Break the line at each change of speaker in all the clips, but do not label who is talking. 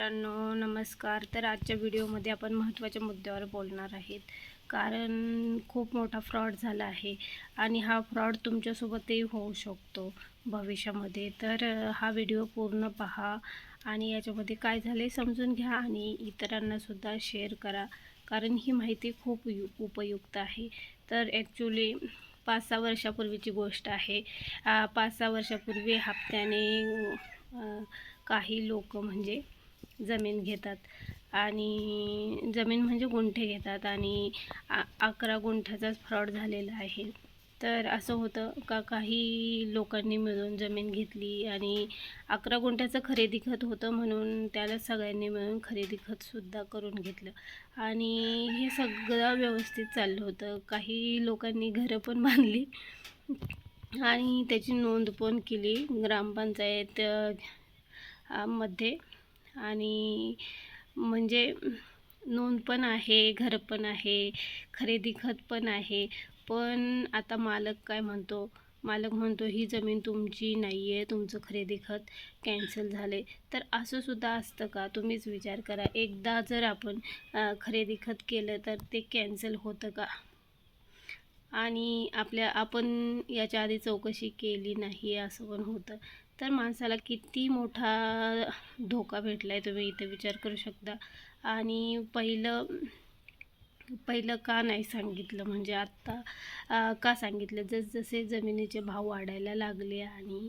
मित्रांनो नमस्कार. तर आजच्या व्हिडिओमध्ये आपण महत्त्वाच्या मुद्द्यावर बोलणार आहेत. कारण खूप मोठा फ्रॉड झाला आहे आणि हा फ्रॉड तुमच्यासोबतही होऊ शकतो भविष्यामध्ये. तर हा व्हिडिओ पूर्ण पहा आणि याच्यामध्ये काय झाले समजून घ्या आणि इतरांनासुद्धा शेअर करा. कारण ही माहिती खूप यु उपयुक्त आहे. तर ॲक्च्युली पाच सहा वर्षापूर्वीची गोष्ट आहे. पाच सहा वर्षापूर्वी हप्त्याने काही लोक म्हणजे जमीन घेतात आणि जमीन म्हणजे गुंठे घेतात आणि आ अकरा गुंठ्याचाच फ्रॉड झालेला आहे. तर असं होतं का? काही लोकांनी मिळून जमीन घेतली आणि अकरा गुंठ्याचं खरेदी खत होतं म्हणून त्याला सगळ्यांनी मिळून खरेदी खतसुद्धा करून घेतलं. आणि हे सगळं व्यवस्थित चाललं होतं. काही लोकांनी घरं पण बांधली आणि त्याची नोंद पण केली ग्रामपंचायत मध्ये. आणि म्हणजे नोंद पण आहे घर पण आहे खरेदी खत पण आहे. पण आता मालक काय म्हणतो? मालक म्हणतो ही जमीन तुमची नाही आहे तुमचं खरेदी खत कॅन्सल झाले तर असं सुद्धा असतं का? तुम्हीच विचार करा. एकदा जर आपण खरेदी खत केलं तर ते कॅन्सल होतं का? आणि आपल्या आपण याच्या आधी चौकशी केली नाही असं पण होतं. तर माणसाला किती मोठा धोका भेटला आहे तुम्ही इथे विचार करू शकता. आणि पहिलं पहिलं का नाही सांगितलं? म्हणजे आत्ता का सांगितलं? जसजसे जमिनीचे भाव वाढायला लागले आणि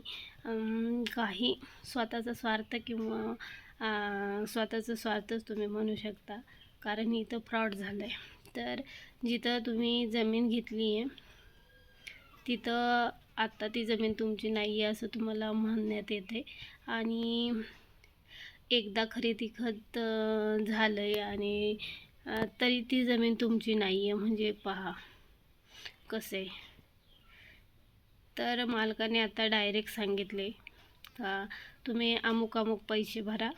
काही स्वतःचा स्वार्थ किंवा स्वतःचा स्वार्थच तुम्ही म्हणू शकता. कारण इथं फ्रॉड झालं आहे तर जिथं तुम्ही जमीन घेतली आहे तिथं आत्ता ती जमीन तुमची नाही आहे असं तुम्हाला म्हणण्यात येते. आणि एकदा खरेदी खत झालं आहे आणि तरी ती जमीन तुमची नाही आहे. म्हणजे पहा कसं. आहे तर मालकाने आता डायरेक्ट सांगितले. का तुम्ही अमुक अमुक पैसे भरा.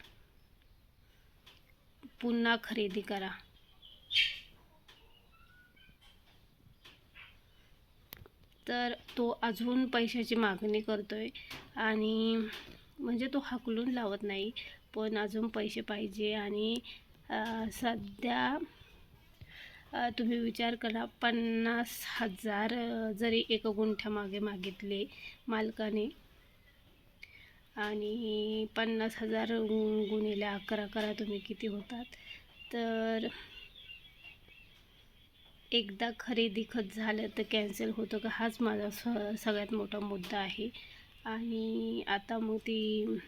पुन्हा खरेदी करा. तर तो अजून पैशाची मागणी करतो आहे आणि म्हणजे तो हाकलून लावत नाही पण अजून पैसे पाहिजे आणि सध्या तुम्ही विचार करा पन्नास हजार जरी एक गुंठ्यामागे मागितले मालकाने आणि पन्नास हजार गुणिले अकरा करा तुम्ही किती होतात तर एकदा खरेदी खत झालं तर कॅन्सल होतं का? हाच माझा स सगळ्यात मोठा मुद्दा आहे. आणि आता मग ती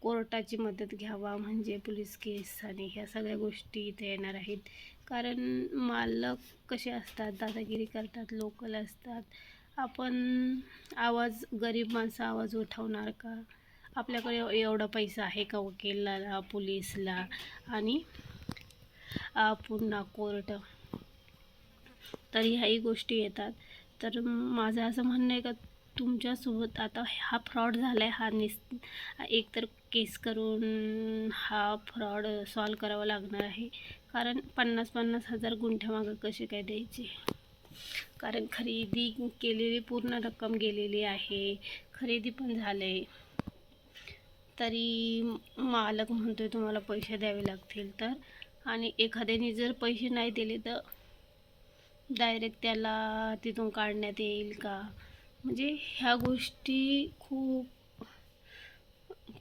कोर्टाची मदत घ्यावा म्हणजे पोलीस केस आणि ह्या सगळ्या गोष्टी इथे येणार आहेत. कारण मालक कसे असतात? दादागिरी करतात लोकल असतात. आपण आवाज गरीब माणसं आवाज उठवणार का? आपल्याकडे एवढा पैसा आहे का वकिलाला पोलीसला? आणि पुन्हा कोर्ट. तर ह्याही गोष्टी येतात. तर माझं असं म्हणणं आहे का तुमच्यासोबत आता हा फ्रॉड झाला आहे हा निस एकतर केस करून हा फ्रॉड सॉल्व करावा लागणार आहे. कारण पन्नास पन्नास हजार गुंठ्यामागं कसे काय द्यायचे? कारण खरेदी केलेली पूर्ण रक्कम गेलेली आहे. खरेदी पण झाले तरी मालक म्हणतोय तुम्हाला पैसे द्यावे लागतील तर. आणि एखाद्याने जर पैसे नाही दिले तर डायरेक्ट त्याला तिथून काढण्यात येईल का? म्हणजे ह्या गोष्टी खूप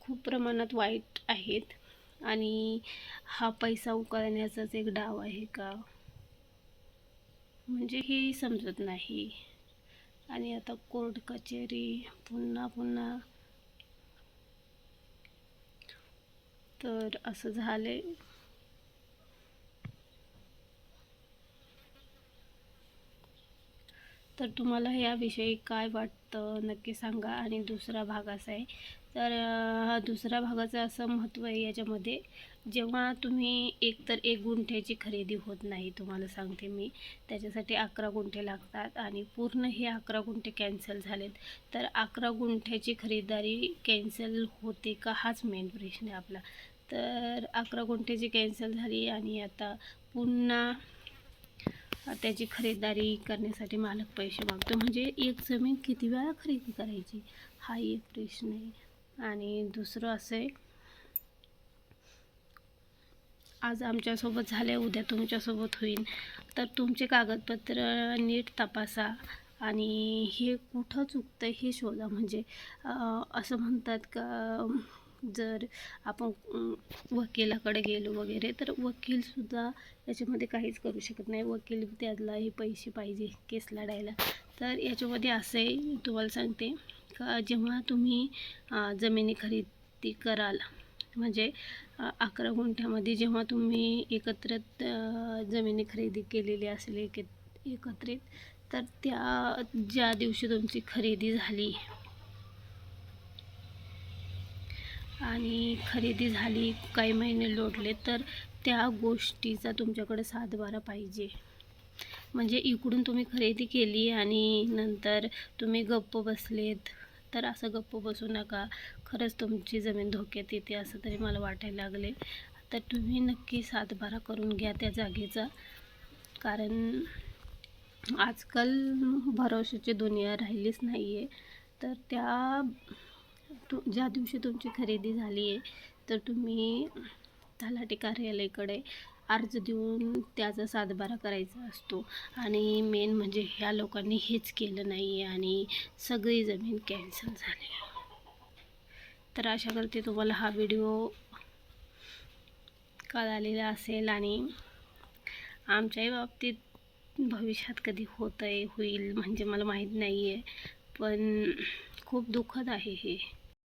खूप प्रमाणात वाईट आहेत. आणि हा पैसा उकळण्याचाच एक डाव आहे का? म्हणजे हे समजत नाही. आणि आता कोर्ट कचेरी पुन्हा पुन्हा. तर असं झालंय. तर तुम्हाला याविषयी काय वाटतं नक्की सांगा. आणि दुसरा भाग असा आहे. तर हा दुसऱ्या भागाचं असं महत्त्व आहे याच्यामध्ये जेव्हा तुम्ही एक तर एक गुंठ्याची खरेदी होत नाही तुम्हाला सांगते मी त्याच्यासाठी अकरा गुंठे लागतात आणि पूर्ण हे अकरा गुंठे कॅन्सल झालेत. तर अकरा गुंठ्याची खरेदीदारी कॅन्सल होते का? हाच मेन प्रश्न आहे आपला. तर अकरा गुंठ्याची कॅन्सल झाली आणि आता पुन्हा त्याची खरेदारी करण्यासाठी मालक पैसे मागतो. म्हणजे एक जमीन किती वेळा खरेदी करायची? हा एक प्रश्न आहे. आणि दुसरं असं आहे आज आमच्यासोबत झाले उद्या तुमच्यासोबत होईल. तर तुमचे कागदपत्र नीट तपासा. आणि हे कुठं चुकतं हे शोधा. म्हणजे असं म्हणतात का जर आपण वकिलाकडे गेलो वगैरे तर वकीलसुद्धा याच्यामध्ये काहीच करू शकत नाही. वकील त्यालाही पैसे पाहिजे केस लढायला. तर याच्यामध्ये असं आहे तुम्हाला सांगते. का जेव्हा तुम्ही जमिनी खरेदी कराल म्हणजे अकरा गुंठ्यामध्ये जेव्हा तुम्ही एकत्रित जमिनी खरेदी केलेली असेल एक एकत्रित तर त्या ज्या दिवशी तुमची खरेदी झाली आणि खरेदी झाली काही महिने लोटले तर त्या गोष्टीचा तुमच्याकडे सातबारा पाहिजे. म्हणजे इकडून तुम्ही खरेदी केली आणि नंतर तुम्ही गप्प बसलेत तर असं गप्प बसू नका. खरंच तुमची जमीन धोक्यात येते असं तरी मला वाटायला लागले. तर तुम्ही नक्की सातबारा करून घ्या त्या जागेचा. कारण आजकाल भरोशाची दुनिया राहिलीच नाही आहे तर त्या तु ज्या दिवशी तुमची खरेदी झाली आहे तर तुम्ही तलाठी कार्यालयाकडे अर्ज देऊन त्याचा सातबारा करायचा असतो. आणि मेन म्हणजे ह्या लोकांनी हेच केलं नाही आहे आणि सगळी जमीन कॅन्सल झाली. तर आशा करते तुम्हाला हा व्हिडिओ कळालेला असेल आणि आमच्याही बाबतीत भविष्यात कधी होतं आहे होईल म्हणजे मला माहीत नाही आहे पण खूप दुःखद आहे हे.